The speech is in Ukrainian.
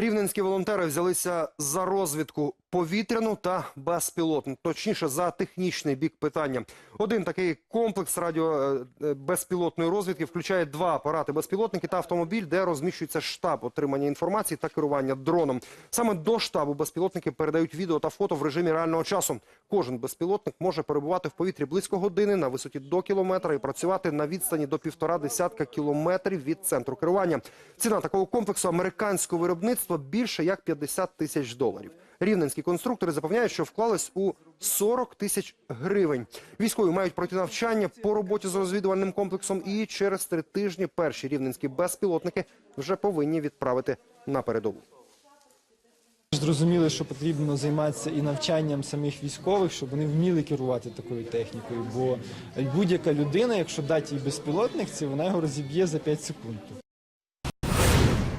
Рівненські волонтери взялися за розвідку повітряну та безпілотну, точніше за технічний бік питання. Один такий комплекс радіо е, безпілотної розвідки включає два апарати безпілотники та автомобіль, де розміщується штаб отримання інформації та керування дроном. Саме до штабу безпілотники передають відео та фото в режимі реального часу. Кожен безпілотник може перебувати в повітрі близько години на висоті до кілометра і працювати на відстані до півтора десятка кілометрів від центру керування. Ціна такого комплексу американського виробництва більше як 50 тисяч доларів. Рівненські конструктори запевняють, що вклались у 40 тисяч гривень. Військові мають пройти навчання по роботі з розвідувальним комплексом, і через три тижні перші рівненські безпілотники вже повинні відправити на передову. Зрозуміли, що потрібно займатися і навчанням самих військових, щоб вони вміли керувати такою технікою. Бо будь-яка людина, якщо дати їй безпілотник, вона його розіб'є за 5 секунд.